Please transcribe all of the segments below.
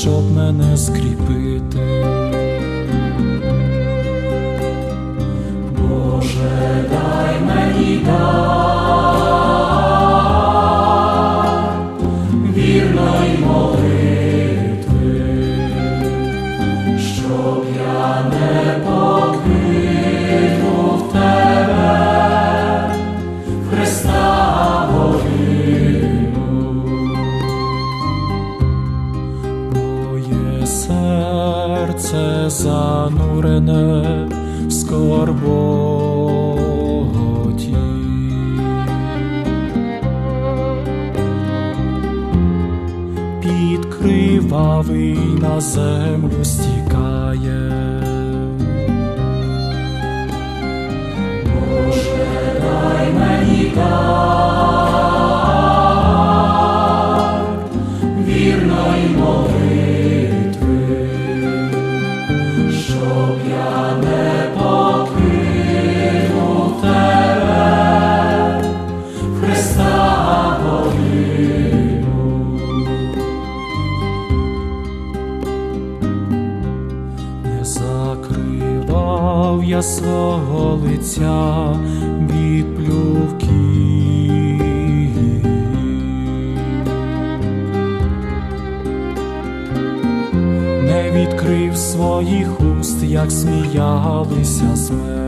щоб мене скріпити. Боже, дай мені дар свого лиця від плювків. не відкрив своїх уст, як сміялися з.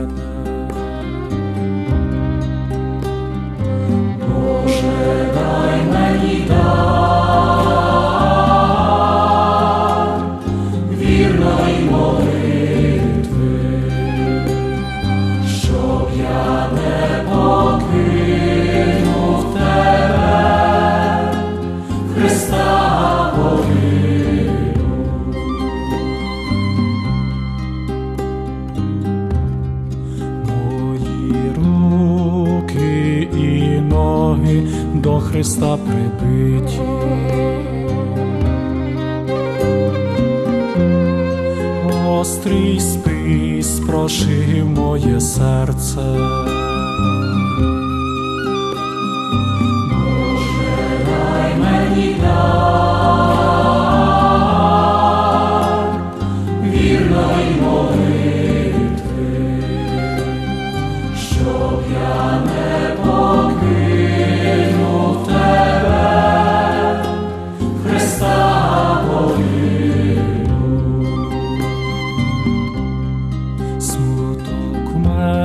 До Христа прибиті. Острий спис прошив моє серце.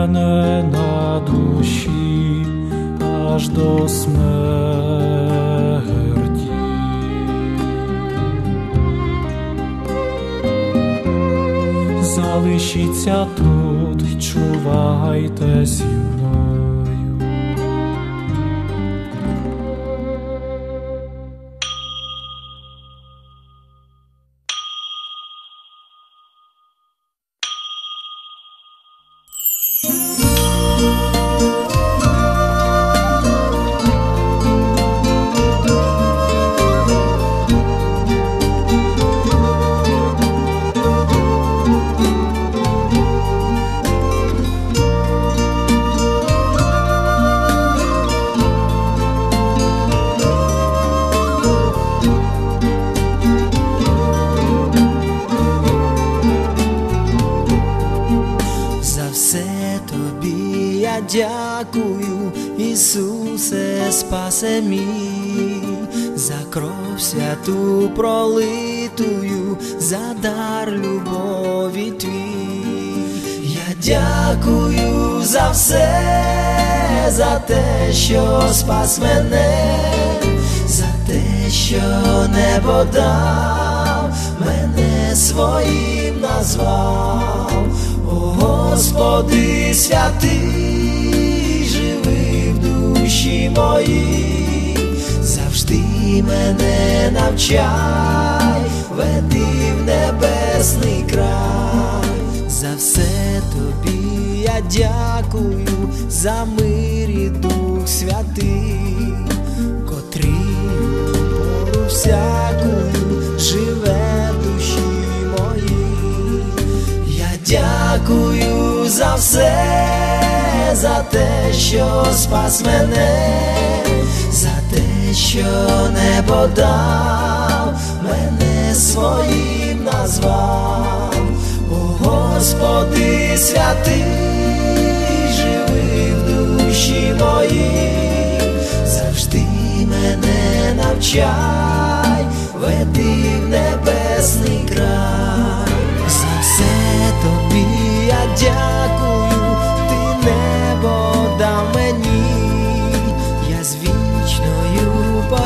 Мене на душі аж до смерті. Залишіться тут, чувайте спасе мій, за кров святу пролитую, за дар любові твій. Я дякую за все, за те, що спас мене, за те, що небо дав, мене своїм назвав. О, Господи святий, живи в душі моїй, завжди мене навчай, веди в небесний край, за все тобі я дякую, за мир і дух святий, котрий пору всякую живе в душі моїй. Я дякую за все, за те, що спас мене, за що небо дав, мене своїм назвав, О Господи святий, живи в душі моїй, завжди мене навчай, веди в небесний край, за все тобі я дякую,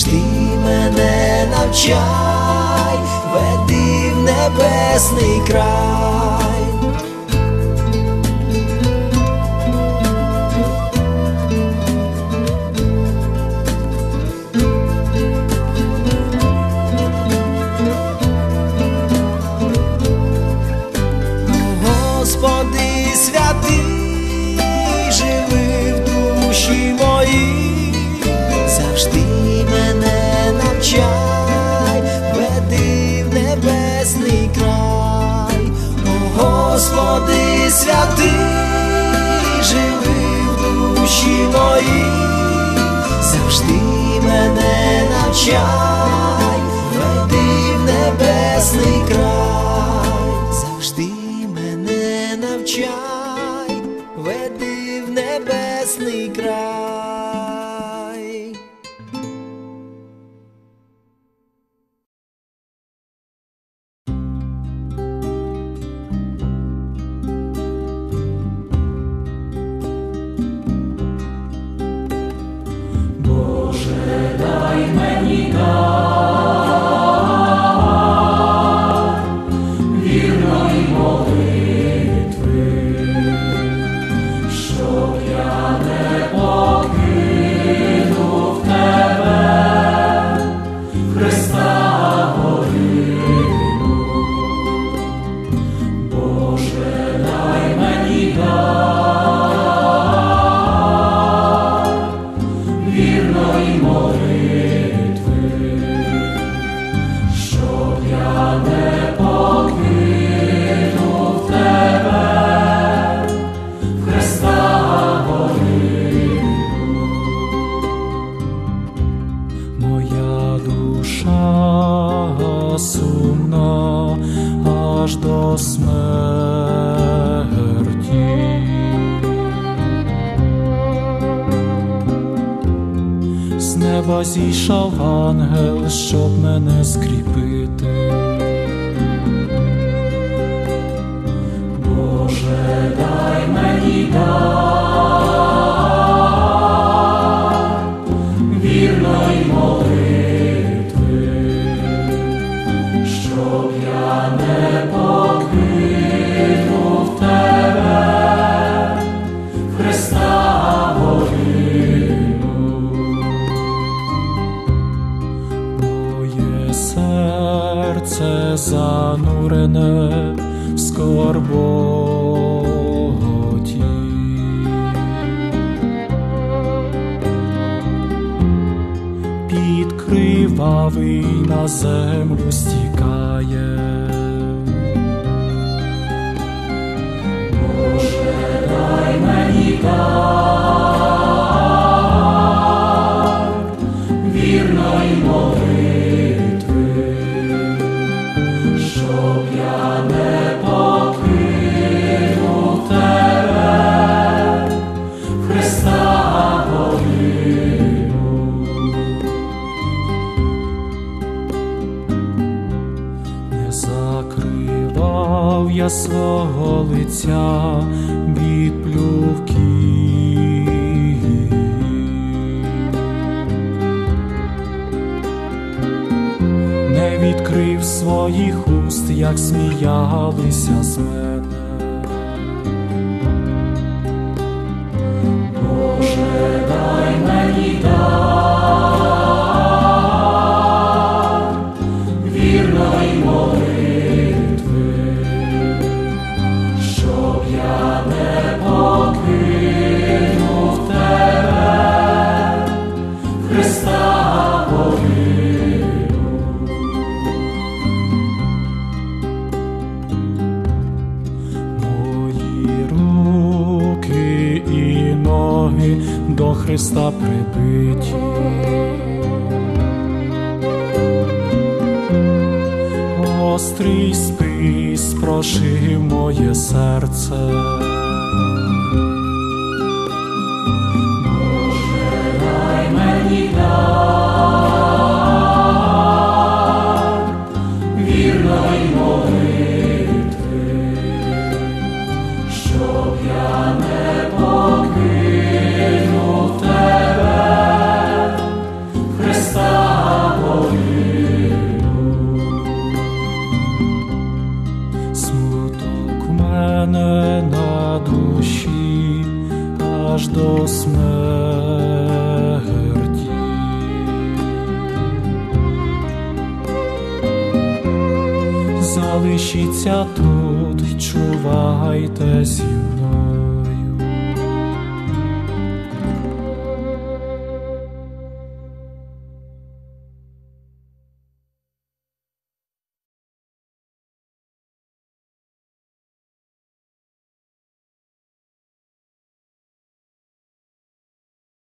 завжди мене навчай, веди в небесний край. Мене веди в небесний край, О Господи святий, живи в душі моїй, завжди мене навчай, веди в небесний край, завжди мене навчай, веди в небесний край. З зійшов ангел, щоб мене скріпити. Боже, дай мені дар кривавий на землю стікає. Боже, дай мені дар Відкрив своїх уст, як сміялися з Прибиті. Острий спис прошив моє серце. Залишіться тут, чувайте.